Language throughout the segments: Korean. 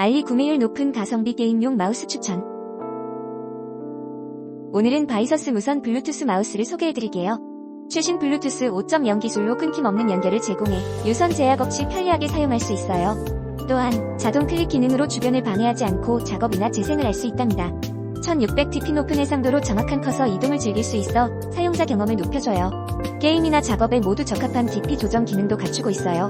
알리 구매율 높은 가성비 게임용 마우스 추천. 오늘은 바이서스 무선 블루투스 마우스를 소개해드릴게요. 최신 블루투스 5.0 기술로 끊김없는 연결을 제공해 유선 제약 없이 편리하게 사용할 수 있어요. 또한 자동 클릭 기능으로 주변을 방해하지 않고 작업이나 재생을 할 수 있답니다. 1600dp 높은 해상도로 정확한 커서 이동을 즐길 수 있어 사용자 경험을 높여줘요. 게임이나 작업에 모두 적합한 DP 조정 기능도 갖추고 있어요.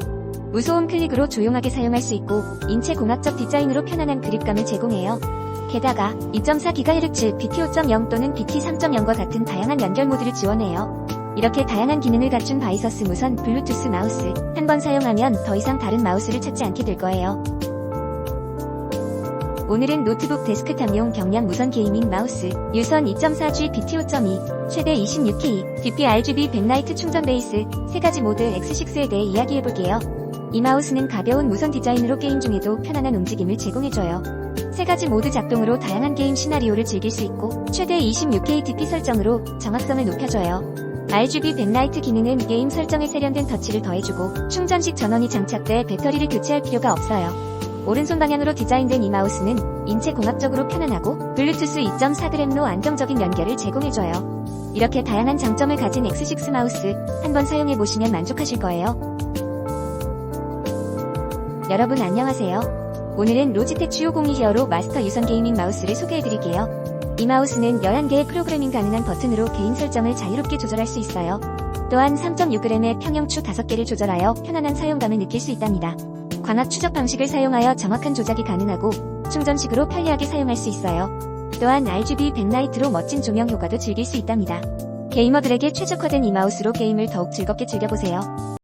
무소음 클릭으로 조용하게 사용할 수 있고 인체 공학적 디자인으로 편안한 그립감을 제공해요. 게다가 2.4GHz BT 5.0 또는 BT 3.0과 같은 다양한 연결 모드를 지원해요. 이렇게 다양한 기능을 갖춘 바이서스 무선 블루투스 마우스 한 번 사용하면 더 이상 다른 마우스를 찾지 않게 될 거예요. 오늘은 노트북 데스크탑용 경량 무선 게이밍 마우스 유선 2.4G BT 5.2 최대 26K DP RGB 백라이트 충전 베이스 세 가지 모드 X6에 대해 이야기해볼게요. 이 마우스는 가벼운 무선 디자인으로 게임 중에도 편안한 움직임을 제공해줘요. 세 가지 모드 작동으로 다양한 게임 시나리오를 즐길 수 있고 최대 26K DP 설정으로 정확성을 높여줘요. RGB 백라이트 기능은 게임 설정에 세련된 터치를 더해주고 충전식 전원이 장착돼 배터리를 교체할 필요가 없어요. 오른손 방향으로 디자인된 이 마우스는 인체 공학적으로 편안하고 블루투스 2.4g로 안정적인 연결을 제공해줘요. 이렇게 다양한 장점을 가진 X6 마우스 한번 사용해보시면 만족하실 거예요. 여러분 안녕하세요. 오늘은 로지텍 G502 히어로 마스터 유선 게이밍 마우스를 소개해드릴게요. 이 마우스는 11개의 프로그래밍 가능한 버튼으로 개인 설정을 자유롭게 조절할 수 있어요. 또한 3.6g의 평형추 5개를 조절하여 편안한 사용감을 느낄 수 있답니다. 광학 추적 방식을 사용하여 정확한 조작이 가능하고 충전식으로 편리하게 사용할 수 있어요. 또한 RGB 백라이트로 멋진 조명 효과도 즐길 수 있답니다. 게이머들에게 최적화된 이 마우스로 게임을 더욱 즐겁게 즐겨보세요.